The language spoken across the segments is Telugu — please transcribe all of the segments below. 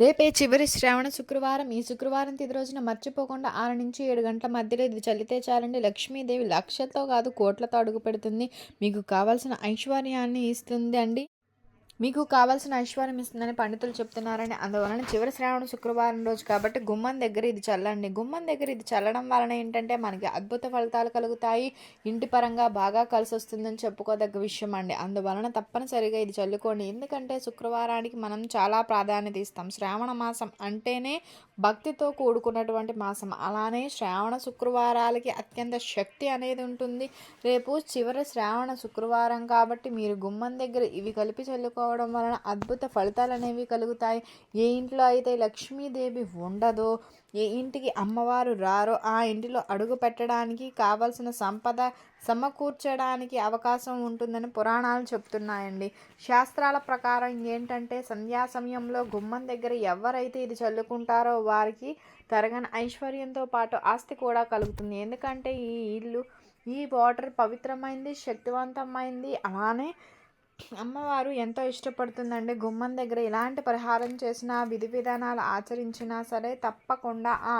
రేపే చివరి శ్రావణ శుక్రవారం. ఈ శుక్రవారం తిది రోజున మర్చిపోకుండా ఆరు నుంచి ఏడు గంటల మధ్యలో ఇది చల్లితే చాలండి. లక్ష్మీదేవి లక్షలతో కాదు కోట్లతో అడుగు పెడుతుంది. మీకు కావాల్సిన ఐశ్వర్యాన్ని ఇస్తుంది అండి. మీకు కావాల్సిన ఐశ్వర్యం ఇస్తుందని పండితులు చెప్తున్నారని అందువలన చివరి శ్రావణ శుక్రవారం రోజు కాబట్టి గుమ్మం దగ్గర ఇది చల్లండి. గుమ్మం దగ్గర ఇది చల్లడం వలన ఏంటంటే మనకి అద్భుత ఫలితాలు కలుగుతాయి. ఇంటి పరంగా బాగా కలిసి వస్తుందని చెప్పుకోదగ్గ విషయం అండి. అందువలన తప్పనిసరిగా ఇది చల్లుకోండి. ఎందుకంటే శుక్రవారానికి మనం చాలా ప్రాధాన్యత ఇస్తాం. శ్రావణ మాసం అంటేనే భక్తితో కూడుకున్నటువంటి మాసం. అలానే శ్రావణ శుక్రవారాలకి అత్యంత శక్తి అనేది ఉంటుంది. రేపు చివరి శ్రావణ శుక్రవారం కాబట్టి మీరు గుమ్మం దగ్గర ఇవి కలిపి చల్లుకో చేసుకోవడం వలన అద్భుత ఫలితాలు అనేవి కలుగుతాయి. ఏ ఇంట్లో అయితే లక్ష్మీదేవి ఉండదో ఏ ఇంటికి అమ్మవారు రారో ఆ ఇంటిలో అడుగు పెట్టడానికి కావలసిన సంపద సమకూర్చడానికి అవకాశం ఉంటుందని పురాణాలు చెప్తున్నాయండి. శాస్త్రాల ప్రకారం ఏంటంటే సంధ్యా సమయంలో గుమ్మం దగ్గర ఎవరైతే ఇది చల్లుకుంటారో వారికి తరగని ఐశ్వర్యంతో పాటు ఆస్తి కూడా కలుగుతుంది. ఎందుకంటే ఈ ఇల్లు ఈ వాటర్ పవిత్రమైంది శక్తివంతమైంది అలానే అమ్మవారు ఎంతో ఇష్టపడుతుందండి. గుమ్మం దగ్గర ఎలాంటి పరిహారం చేసినా విధి విధానాలు ఆచరించినా సరే తప్పకుండా ఆ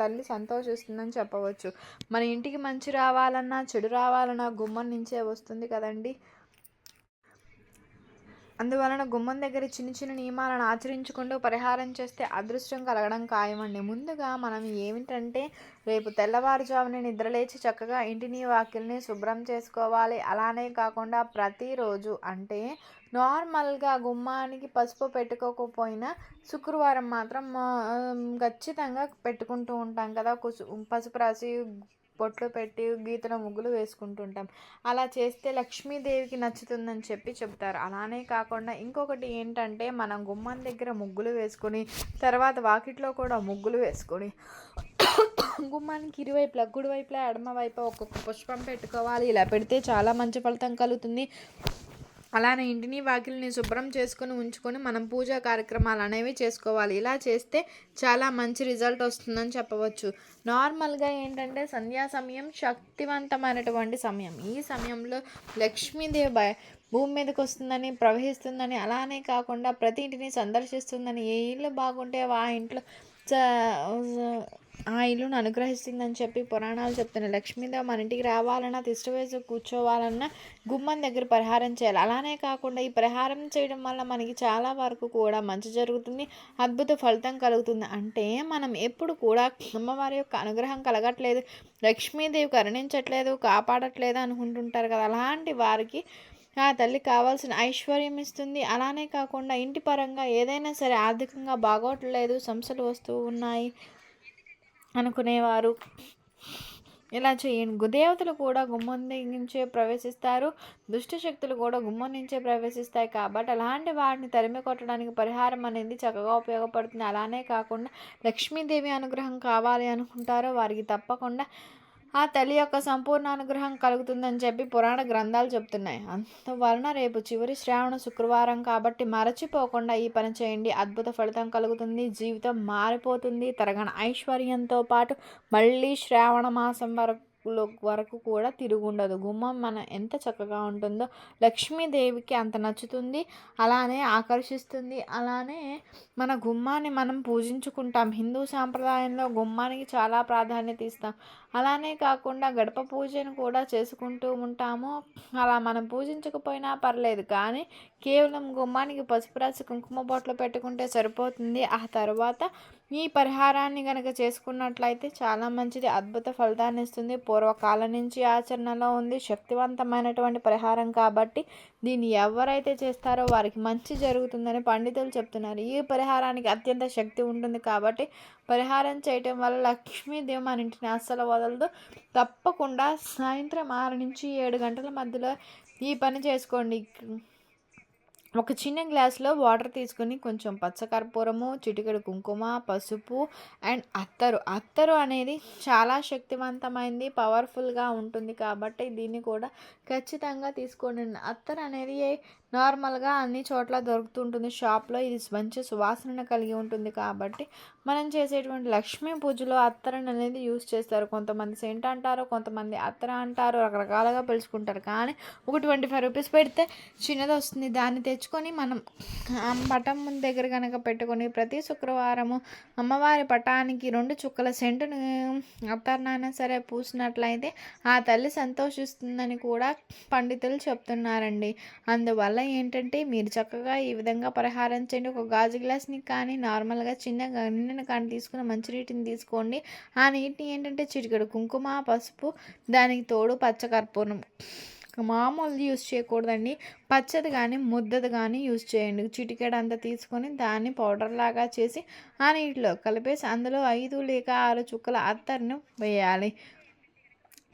తల్లి సంతోషిస్తుందని చెప్పవచ్చు. మన ఇంటికి మంచి రావాలన్నా చెడు రావాలన్నా గుమ్మం నుంచే వస్తుంది కదండి. అందువలన గుమ్మం దగ్గర చిన్న చిన్న నియమాలను ఆచరించుకుంటూ పరిహారం చేస్తే అదృష్టం కలగడం ఖాయమండి. ముందుగా మనం ఏమిటంటే రేపు తెల్లవారుజామున నిద్రలేచి చక్కగా ఇంటిని వాకిల్ని శుభ్రం చేసుకోవాలి. అలానే కాకుండా ప్రతిరోజు అంటే నార్మల్గా గుమ్మానికి పసుపు పెట్టుకోకపోయినా శుక్రవారం మాత్రం ఖచ్చితంగా పెట్టుకుంటూ ఉంటాం కదా. పసుపు రాసి బొట్లు పెట్టి గీతల ముగ్గులు వేసుకుంటుంటాం. అలా చేస్తే లక్ష్మీదేవికి నచ్చుతుందని చెప్పి చెప్తారు అలానే కాకుండా ఇంకొకటి ఏంటంటే మనం గుమ్మం దగ్గర ముగ్గులు వేసుకొని తర్వాత వాకిట్లో కూడా ముగ్గులు వేసుకొని గుమ్మానికి ఇరువైపులా కుడివైపులా ఎడమ వైపు ఒక్కొక్క పుష్పం పెట్టుకోవాలి. ఇలా పెడితే చాలా మంచి ఫలితం కలుగుతుంది. అలానే ఇంటిని వాకిల్ని శుభ్రం చేసుకొని ఉంచుకొని మనం పూజా కార్యక్రమాలు అనేవి చేసుకోవాలి. ఇలా చేస్తే చాలా మంచి రిజల్ట్ వస్తుందని చెప్పవచ్చు. నార్మల్గా ఏంటంటే సంధ్యా సమయం శక్తివంతమైనటువంటి సమయం. ఈ సమయంలో లక్ష్మీదేవి భూమి మీదకి వస్తుందని ప్రవహిస్తుందని అలానే కాకుండా ప్రతి ఇంటిని సందర్శిస్తుందని ఏ ఇల్లు బాగుంటే ఆ ఇంట్లో ఆ ఇల్లును అనుగ్రహిస్తుందని చెప్పి పురాణాలు చెప్తున్నాయి లక్ష్మీదేవి మన ఇంటికి రావాలన్నా తిష్ట కూర్చోవాలన్నా గుమ్మం దగ్గర పరిహారం చేయాలి. అలానే కాకుండా ఈ పరిహారం చేయడం వల్ల మనకి చాలా వరకు కూడా మంచి జరుగుతుంది. అద్భుత ఫలితం కలుగుతుంది. అంటే మనం ఎప్పుడు కూడా అమ్మవారి యొక్క అనుగ్రహం కలగట్లేదు. లక్ష్మీదేవి కరుణించట్లేదు కాపాడట్లేదు అనుకుంటుంటారు కదా. అలాంటి వారికి ఆ తల్లి కావాల్సిన ఐశ్వర్యం ఇస్తుంది. అలానే కాకుండా ఇంటి పరంగా ఏదైనా సరే ఆర్థికంగా బాగోట్లేదు సమస్యలు వస్తూ ఉన్నాయి అనుకునేవారు. ఇలా చేయండి. దేవతలు కూడా గుమ్మం ప్రవేశిస్తారు ప్రవేశిస్తారు. దుష్టశక్తులు కూడా గుమ్మం నుంచే ప్రవేశిస్తాయి కాబట్టి అలాంటి వాటిని తరిమి కొట్టడానికి పరిహారం అనేది చక్కగా ఉపయోగపడుతుంది. అలానే కాకుండా లక్ష్మీదేవి అనుగ్రహం కావాలి అనుకుంటారో వారికి తప్పకుండా ఆ తల్లి యొక్క సంపూర్ణ అనుగ్రహం కలుగుతుందని చెప్పి పురాణ గ్రంథాలు చెబుతున్నాయి అందువలన రేపు చివరి శ్రావణ శుక్రవారం కాబట్టి మరచిపోకుండా ఈ పని చేయండి. అద్భుత ఫలితం కలుగుతుంది. జీవితం మారిపోతుంది. తరగణ ఐశ్వర్యంతో పాటు మళ్ళీ శ్రావణ మాసం వరకు వరకు కూడా తిరుగుండదు. గుమ్మం మన ఎంత చక్కగా ఉంటుందో లక్ష్మీదేవికి అంత నచ్చుతుంది. అలానే ఆకర్షిస్తుంది. అలానే మన గుమ్మాన్ని మనం పూజించుకుంటాం. హిందూ సాంప్రదాయంలో గుమ్మానికి చాలా ప్రాధాన్యత ఇస్తాం. అలానే కాకుండా గడప పూజను కూడా చేసుకుంటూ ఉంటాము. అలా మనం పూజించకపోయినా పర్లేదు. కానీ కేవలం గుమ్మానికి పసుపు రాసి కుంకుమ బొట్లు పెట్టుకుంటే సరిపోతుంది. ఆ తర్వాత ఈ పరిహారాన్ని కనుక చేసుకున్నట్లయితే చాలా మంచిది అద్భుత ఫలితాన్ని ఇస్తుంది. పూర్వకాలం నుంచి ఆచరణలో ఉంది శక్తివంతమైనటువంటి పరిహారం కాబట్టి దీన్ని ఎవరైతే చేస్తారో వారికి మంచి జరుగుతుందని పండితులు చెప్తున్నారు. ఈ పరిహారానికి అత్యంత శక్తి ఉంటుంది కాబట్టి పరిహారం చేయటం వల్ల లక్ష్మీదేవి మన ఇంటిని అస్సలు వదలదు. తప్పకుండా సాయంత్రం ఆరు నుంచి ఏడు గంటల మధ్యలో ఈ పని చేసుకోండి. ఒక చిన్న గ్లాస్లో వాటర్ తీసుకుని కొంచెం పచ్చకర్పూరము చిటికెడు కుంకుమ పసుపు అండ్ అత్తరు. అత్తరు అనేది చాలా శక్తివంతమైంది పవర్ఫుల్గా ఉంటుంది కాబట్టి దీన్ని కూడా ఖచ్చితంగా తీసుకోండి. అత్తరు అనేది నార్మల్గా అన్ని చోట్ల దొరుకుతుంటుంది. షాప్లో ఇది మంచి సువాసన కలిగి ఉంటుంది కాబట్టి మనం చేసేటువంటి లక్ష్మీ పూజలో అత్తరని అనేది యూస్ చేస్తారు. కొంతమంది సెంట్ అంటారు కొంతమంది అత్తర అంటారు రకరకాలుగా పిలుచుకుంటారు. కానీ ఒక ట్వంటీ ఫైవ్ రూపీస్ పెడితే చిన్నది వస్తుంది. దాన్ని తెచ్చుకొని మనం పటం దగ్గర కనుక పెట్టుకొని ప్రతి శుక్రవారము అమ్మవారి పటానికి రెండు చుక్కల సెంటును అత్తరనైనా సరే పూసినట్లయితే ఆ తల్లి సంతోషిస్తుందని కూడా పండితులు చెప్తున్నారండి. అందువల్ల ఏంటంటే మీరు చక్కగా ఈ విధంగా పరిహారం చేయండి. ఒక గాజు గ్లాస్ని కానీ నార్మల్గా చిన్న గిన్నెని కానీ తీసుకుని మంచి నీటిని తీసుకోండి. ఆ నీటిని ఏంటంటే చిటికెడు కుంకుమ పసుపు దానికి తోడు పచ్చకర్పూరం మామూలు యూస్ చేయకూడదండి. పచ్చది కానీ ముద్దది కానీ యూస్ చేయండి. చిటికెడు అంతా తీసుకొని దాన్ని పౌడర్ లాగా చేసి ఆ నీటిలో కలిపేసి అందులో ఐదు లేక ఆరు చుక్కల అత్తర్ను వేయాలి.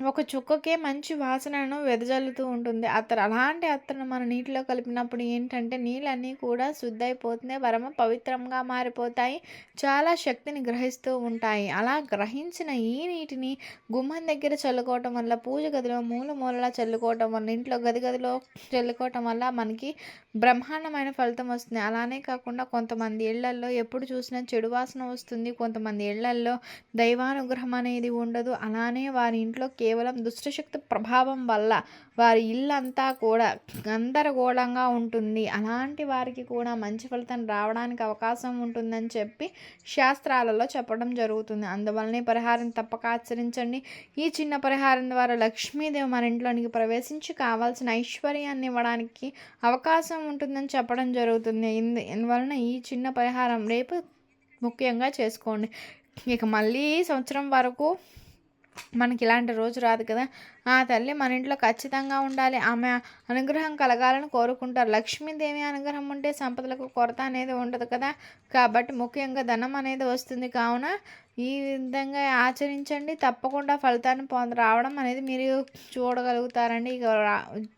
ఒక చుక్కకే మంచి వాసనను వెదజల్లుతూ ఉంటుంది. అత్తరు అలాంటి అత్తరును మన నీటిలో కలిపినప్పుడు ఏంటంటే నీళ్ళన్నీ కూడా శుద్ధైపోతున్నాయి పరమ పవిత్రంగా మారిపోతాయి చాలా శక్తిని గ్రహిస్తూ ఉంటాయి. అలా గ్రహించిన ఈ నీటిని గుమ్మం దగ్గర చల్లుకోవటం వల్ల పూజ గదిలో మూల మూలలా చల్లుకోవటం వల్ల ఇంట్లో గది గదిలో చల్లుకోవటం వల్ల మనకి బ్రహ్మాండమైన ఫలితం వస్తుంది. అలానే కాకుండా కొంతమంది ఇళ్ళల్లో ఎప్పుడు చూసినా చెడు వాసన వస్తుంది. కొంతమంది ఇళ్ళల్లో దైవానుగ్రహం అనేది ఉండదు. అలానే వారి ఇంట్లో కేవలం దుష్టశక్తి ప్రభావం వల్ల వారి ఇల్లంతా కూడా గందరగోళంగా ఉంటుంది. అలాంటి వారికి కూడా మంచి ఫలితం రావడానికి అవకాశం ఉంటుందని చెప్పి శాస్త్రాలలో చెప్పడం జరుగుతుంది. అందువల్లనే పరిహారం తప్పక ఆచరించండి. ఈ చిన్న పరిహారం ద్వారా లక్ష్మీదేవి మన ఇంట్లోనికి ప్రవేశించి కావాల్సిన ఐశ్వర్యాన్ని ఇవ్వడానికి అవకాశం ఉంటుందని చెప్పడం జరుగుతుంది. ఇందువలన ఈ చిన్న పరిహారం రేపు ముఖ్యంగా చేసుకోండి. ఇక మళ్ళీ సంవత్సరం వరకు మనకి ఇలాంటి రోజు రాదు కదా. ఆ తల్లి మన ఇంట్లో ఖచ్చితంగా ఉండాలి. ఆమె అనుగ్రహం కలగాలని కోరుకుంటారు. లక్ష్మీదేవి అనుగ్రహం ఉంటే సంపదలకు కొరత అనేది ఉండదు కదా? కాబట్టి ముఖ్యంగా ధనం అనేది వస్తుంది. కావున ఈ విధంగా ఆచరించండి. తప్పకుండా ఫలితాన్ని పొంద రావడం అనేది మీరు చూడగలుగుతారండి. ఇక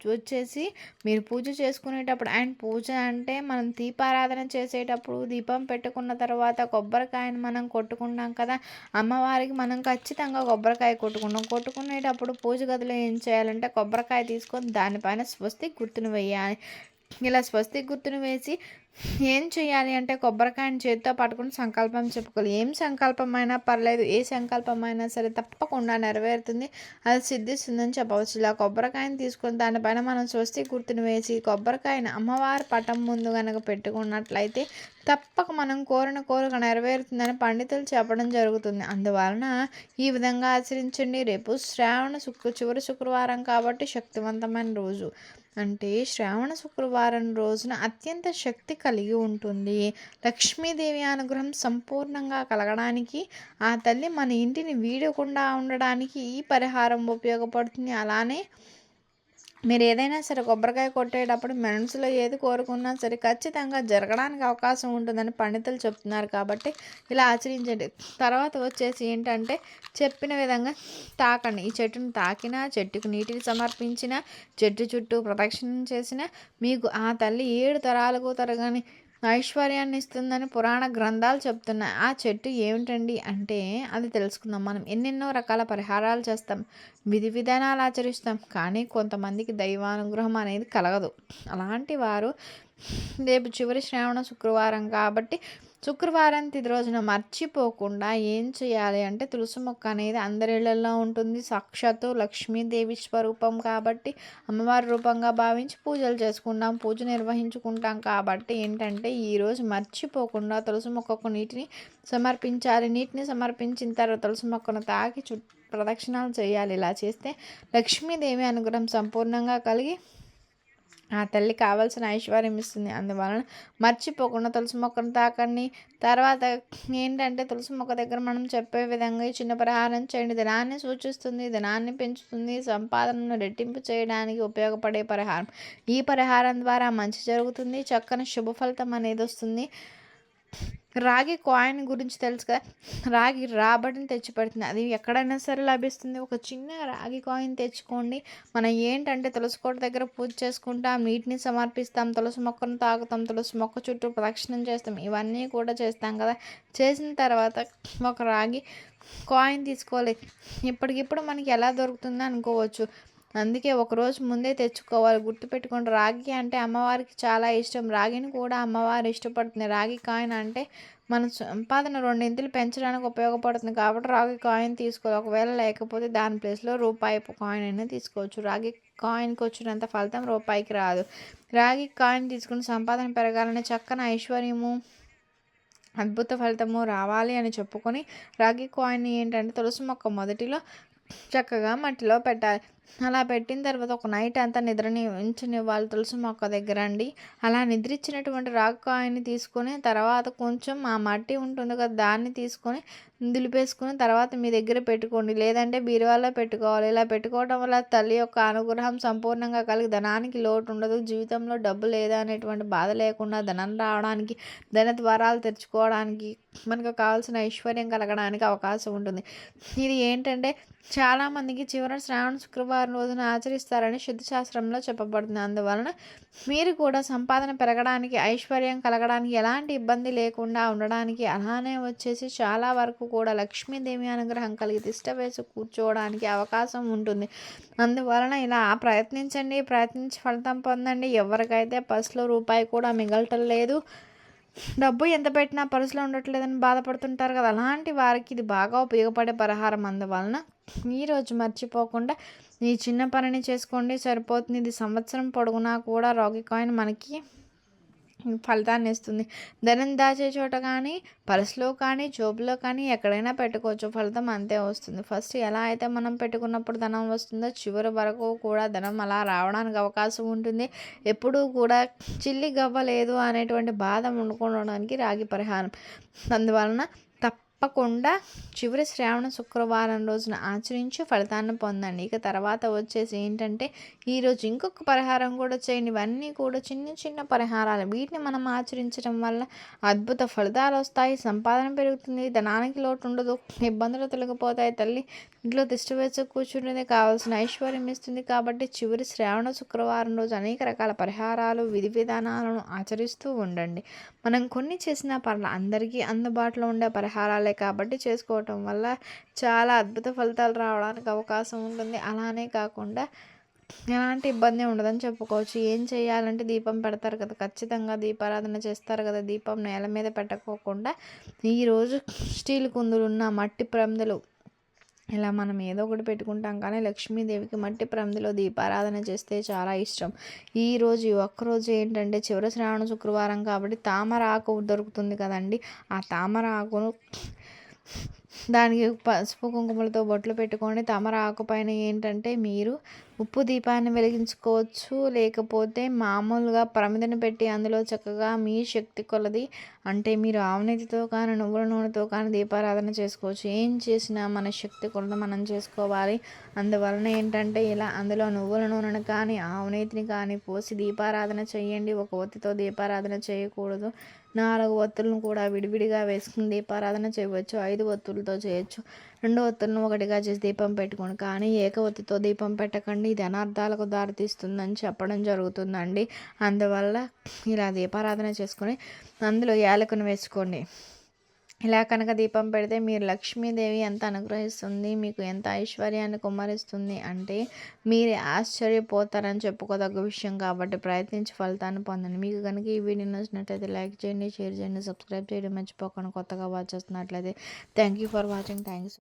వచ్చేసి మీరు పూజ చేసుకునేటప్పుడు అండ్ పూజ అంటే మనం దీపారాధన చేసేటప్పుడు దీపం పెట్టుకున్న తర్వాత కొబ్బరికాయను మనం కొట్టుకుంటాం కదా? అమ్మవారికి మనం ఖచ్చితంగా కొబ్బరికాయ కొట్టుకున్నాం కొట్టుకునేటప్పుడు పూజ గదిలో ఏం చేయాలంటే కొబ్బరికాయ తీసుకొని దానిపైన స్వస్తి గుర్తును వేయాలి. ఇలా స్వస్తి గుర్తును వేసి ఏం చేయాలి అంటే కొబ్బరికాయని చేతితో పట్టుకుని సంకల్పం చెప్పుకోవాలి. ఏం సంకల్పం అయినా పర్లేదు ఏ సంకల్పం అయినా సరే తప్పకుండా నెరవేరుతుంది అది సిద్ధిస్తుందని చెప్పవచ్చు. ఇలా కొబ్బరికాయని తీసుకొని దానిపైన మనం స్వస్తి గుర్తును వేసి కొబ్బరికాయని అమ్మవారి పటం ముందు కనుక పెట్టుకున్నట్లయితే తప్పక మనం కోరిన కోరిక నెరవేరుతుందని పండితులు చెప్పడం జరుగుతుంది. అందువలన ఈ విధంగా ఆచరించండి. రేపు శ్రావణ శుక్ర చివరి శుక్రవారం కాబట్టి శక్తివంతమైన రోజు. అంటే శ్రావణ శుక్రవారం రోజున అత్యంత శక్తి కలిగి ఉంటుంది. లక్ష్మీదేవి అనుగ్రహం సంపూర్ణంగా కలగడానికి ఆ తల్లి మన ఇంటిని వీడకుండా ఉండడానికి ఈ పరిహారం ఉపయోగపడుతుంది. అలానే మీరు ఏదైనా సరే కొబ్బరికాయ కొట్టేటప్పుడు మనసులో ఏది కోరుకున్నా సరే ఖచ్చితంగా జరగడానికి అవకాశం ఉంటుందని పండితులు చెప్తున్నారు కాబట్టి ఇలా ఆచరించండి. తర్వాత వచ్చేసి ఏంటంటే చెప్పిన విధంగా తాకండి. ఈ చెట్టును తాకినా చెట్టుకు నీటిని సమర్పించిన చెట్టు చుట్టూ ప్రదక్షిణం చేసిన మీకు ఆ తల్లి ఏడు తరాలకు తరగని ఐశ్వర్యాన్ని ఇస్తుందని పురాణ గ్రంథాలు చెప్తున్నాయి. ఆ చెట్టు ఏమిటండి అంటే అది తెలుసుకుందాం. మనం ఎన్నెన్నో రకాల పరిహారాలు చేస్తాం విధి విధానాలు ఆచరిస్తాం కానీ కొంతమందికి దైవానుగ్రహం అనేది కలగదు. అలాంటి వారు రేపు చివరి శ్రావణ శుక్రవారం కాబట్టి శుక్రవారం తిది రోజున మర్చిపోకుండా ఏం చేయాలి అంటే తులసి మొక్క అనేది అందరిళ్ళలో ఉంటుంది. సాక్షాత్తు లక్ష్మీదేవి స్వరూపం కాబట్టి అమ్మవారి రూపంగా భావించి పూజలు చేసుకుంటాం పూజ నిర్వహించుకుంటాం కాబట్టి ఏంటంటే ఈరోజు మర్చిపోకుండా తులసి మొక్కకు నీటిని సమర్పించాలి. నీటిని సమర్పించిన తర్వాత తులసి మొక్కను తాకి చు ప్రదక్షిణాలు చేయాలి. ఇలా చేస్తే లక్ష్మీదేవి అనుగ్రహం సంపూర్ణంగా కలిగి ఆ తల్లి కావాల్సిన ఐశ్వర్యం ఇస్తుంది. అందువలన మర్చిపోకుండా తులసి మొక్కను తాకండి. తర్వాత ఏంటంటే తులసి మొక్క దగ్గర మనం చెప్పే విధంగా ఈ చిన్న పరిహారం చేయండి. ధనాన్ని సూచిస్తుంది ధనాన్ని పెంచుతుంది సంపాదనను రెట్టింపు చేయడానికి ఉపయోగపడే పరిహారం. ఈ పరిహారం ద్వారా మంచి జరుగుతుంది. చక్కని శుభ ఫలితం అనేది వస్తుంది. రాగి కాయిన్ గురించి తెలుసు కదా? రాగి రాబడిని తెచ్చిపెడుతుంది. అది ఎక్కడైనా సరే లభిస్తుంది. ఒక చిన్న రాగి కాయిన్ తెచ్చుకోండి. మనం ఏంటంటే తులసి కోట దగ్గర పూజ చేసుకుంటాం నీటిని సమర్పిస్తాం తులసి మొక్కను తాగుతాం తులసి మొక్క చుట్టూ ప్రదక్షిణం చేస్తాం ఇవన్నీ కూడా చేస్తాం కదా? చేసిన తర్వాత ఒక రాగి కాయిన్ తీసుకోవాలి. ఇప్పటికిప్పుడు మనకి ఎలా దొరుకుతుందో అనుకోవచ్చు. అందుకే ఒకరోజు ముందే తెచ్చుకోవాలి. గుర్తుపెట్టుకోండి రాగి అంటే అమ్మవారికి చాలా ఇష్టం. రాగిని కూడా అమ్మవారు ఇష్టపడుతుంది. రాగి కాయిన్ అంటే మన సంపాదన రెండింతలు పెంచడానికి ఉపయోగపడుతుంది కాబట్టి రాగి కాయిన్ తీసుకోవాలి. ఒకవేళ లేకపోతే దాని ప్లేస్లో రూపాయి కాయిన్ అయినా తీసుకోవచ్చు. రాగి కాయిన్కి వచ్చినంత ఫలితం రూపాయికి రాదు. రాగి కాయిన్ తీసుకుని సంపాదన పెరగాలని చక్కని ఐశ్వర్యము అద్భుత ఫలితము రావాలి అని చెప్పుకొని రాగి కాయిన్ ఏంటంటే తులసి మొక్క మొదటిలో చక్కగా మట్టిలో పెట్టాలి. అలా పెట్టిన తర్వాత ఒక నైట్ అంతా నిద్రని ఉంచనివ్వాలి తులసి మొక్క దగ్గర అండి. అలా నిద్రించినటువంటి రాకాయని తీసుకొని తర్వాత కొంచెం ఆ మట్టి ఉంటుంది కదా దాన్ని తీసుకొని దులిపేసుకుని తర్వాత మీ దగ్గర పెట్టుకోండి. లేదంటే బీరువాలో పెట్టుకోవాలి. ఇలా పెట్టుకోవడం వల్ల తల్లి యొక్క అనుగ్రహం సంపూర్ణంగా కలిగి ధనానికి లోటు ఉండదు. జీవితంలో డబ్బు లేదా అనేటువంటి బాధ లేకుండా ధనం రావడానికి ధన ద్వారాలు తెరుచుకోవడానికి మనకు కావాల్సిన ఐశ్వర్యం కలగడానికి అవకాశం ఉంటుంది. ఇది ఏంటంటే చాలామందికి చివరి శ్రావణ శుక్రవారం రోజున ఆచరిస్తారని శాస్త్రంలో చెప్పబడుతుంది. అందువలన మీరు కూడా సంపాదన పెరగడానికి ఐశ్వర్యం కలగడానికి ఎలాంటి ఇబ్బంది లేకుండా ఉండడానికి అలానే వచ్చేసి చాలా వరకు కూడా లక్ష్మీదేవి అనుగ్రహం కలిగి తిష్ట వేసి కూర్చోవడానికి అవకాశం ఉంటుంది. అందువలన ఇలా ప్రయత్నించండి ప్రయత్నించి ఫలితం పొందండి. ఎవరికైతే పర్సులో రూపాయి కూడా మిగలటం లేదు డబ్బు ఎంత పెట్టినా పర్సులో ఉండట్లేదని బాధపడుతుంటారు కదా. అలాంటి వారికి ఇది బాగా ఉపయోగపడే పరిహారం. అందువలన ఈరోజు మర్చిపోకుండా ఈ చిన్న పనిని చేసుకోండి సరిపోతుంది. ఇది సంవత్సరం పొడుగునా కూడా రాగి కాయిన్ మనకి ఫలితాన్ని ఇస్తుంది. ధనం దాచే చోట కానీ పర్సులో కానీ జోబులో కానీ ఎక్కడైనా పెట్టుకోవచ్చు. ఫలితం అంతే వస్తుంది. ఫస్ట్ ఎలా అయితే మనం పెట్టుకున్నప్పుడు ధనం వస్తుందో చివరి వరకు కూడా ధనం అలా రావడానికి అవకాశం ఉంటుంది. ఎప్పుడూ కూడా చిల్లి గవ్వలేదు అనేటువంటి బాధ ఉండుకోవడానికి రాగి పరిహారం. అందువలన తప్పకుండా చివరి శ్రావణ శుక్రవారం రోజున ఆచరించి ఫలితాన్ని పొందండి. ఇక తర్వాత వచ్చేసి ఏంటంటే ఈరోజు ఇంకొక పరిహారం కూడా చేయండి. ఇవన్నీ కూడా చిన్న చిన్న పరిహారాలు. వీటిని మనం ఆచరించడం వల్ల అద్భుత ఫలితాలు వస్తాయి. సంపాదన పెరుగుతుంది. ధనానికి లోటు ఉండదు. ఇబ్బందులు తొలగిపోతాయి. తల్లి ఇంట్లో దిష్టి వేసి కూర్చుంటుంది. కావాల్సిన ఐశ్వర్యం ఇస్తుంది. కాబట్టి చివరి శ్రావణ శుక్రవారం రోజు అనేక రకాల పరిహారాలు విధి విధానాలను ఆచరిస్తూ ఉండండి. మనం కొన్ని చేసిన పర్ల అందరికీ అందుబాటులో ఉండే పరిహారాలే కాబట్టి చేసుకోవటం వల్ల చాలా అద్భుత ఫలితాలు రావడానికి అవకాశం ఉంటుంది. అలానే కాకుండా ఎలాంటి ఇబ్బంది ఉండదని చెప్పుకోవచ్చు. ఏం చేయాలంటే దీపం పెడతారు కదా ఖచ్చితంగా దీపారాధన చేస్తారు కదా దీపం నేల మీద పెట్టకోకుండా ఈరోజు స్టీల్ కుందులు ఉన్న మట్టి ప్రమిదలు ఇలా మనం ఏదో ఒకటి పెట్టుకుంటాం కానీ లక్ష్మీదేవికి మట్టి ప్రమిదిలో దీపారాధన చేస్తే చాలా ఇష్టం. ఈరోజు ఒక్కరోజు ఏంటంటే చివరి శ్రావణ శుక్రవారం కాబట్టి తామర ఆకు దొరుకుతుంది కదండి. ఆ తామర ఆకును దానికి పసుపు కుంకుమలతో బొట్లు పెట్టుకొని తామర ఆకు పైన ఏంటంటే మీరు ఉప్పు దీపాన్ని వెలిగించుకోవచ్చు. లేకపోతే మామూలుగా ప్రమిదను పెట్టి అందులో చక్కగా మీ శక్తి కొలది. అంటే మీరు ఆవునీతితో కానీ నువ్వుల నూనెతో కానీ దీపారాధన చేసుకోవచ్చు. ఏం చేసినా మన శక్తి కొలత మనం చేసుకోవాలి. అందువలన ఏంటంటే ఇలా అందులో నువ్వుల నూనెను కానీ ఆవునీతిని కానీ పోసి దీపారాధన చేయండి. ఒక ఒత్తితో దీపారాధన చేయకూడదు. నాలుగు ఒత్తులను కూడా విడివిడిగా వేసుకుని దీపారాధన చేయవచ్చు. ఐదు ఒత్తులతో చేయొచ్చు. రెండు ఒత్తులను ఒకటిగా చేసి దీపం పెట్టుకోండి. కానీ ఏక ఒత్తితో దీపం పెట్టకండి. ఇది అనర్థాలకు దారితీస్తుందని చెప్పడం జరుగుతుందండి. అందువల్ల ఇలా దీపారాధన చేసుకొని అందులో యాలకును వేసుకోండి. ఇలా కనుక దీపం పెడితే మీరు లక్ష్మీదేవి ఎంత అనుగ్రహిస్తుంది మీకు ఎంత ఐశ్వర్యాన్ని కుమ్మరిస్తుంది అంటే మీరు ఆశ్చర్యపోతారని చెప్పుకోదగ్గ విషయం కాబట్టి ప్రయత్నించి ఫలితాన్ని పొందండి. మీకు కనుక ఈ వీడియో నచ్చినట్లయితే లైక్ చేయండి షేర్ చేయండి సబ్స్క్రైబ్ చేయడం మర్చిపోకుండా కొత్తగా వాచ్ చేస్తున్నట్లయితే. Thank you for watching thanks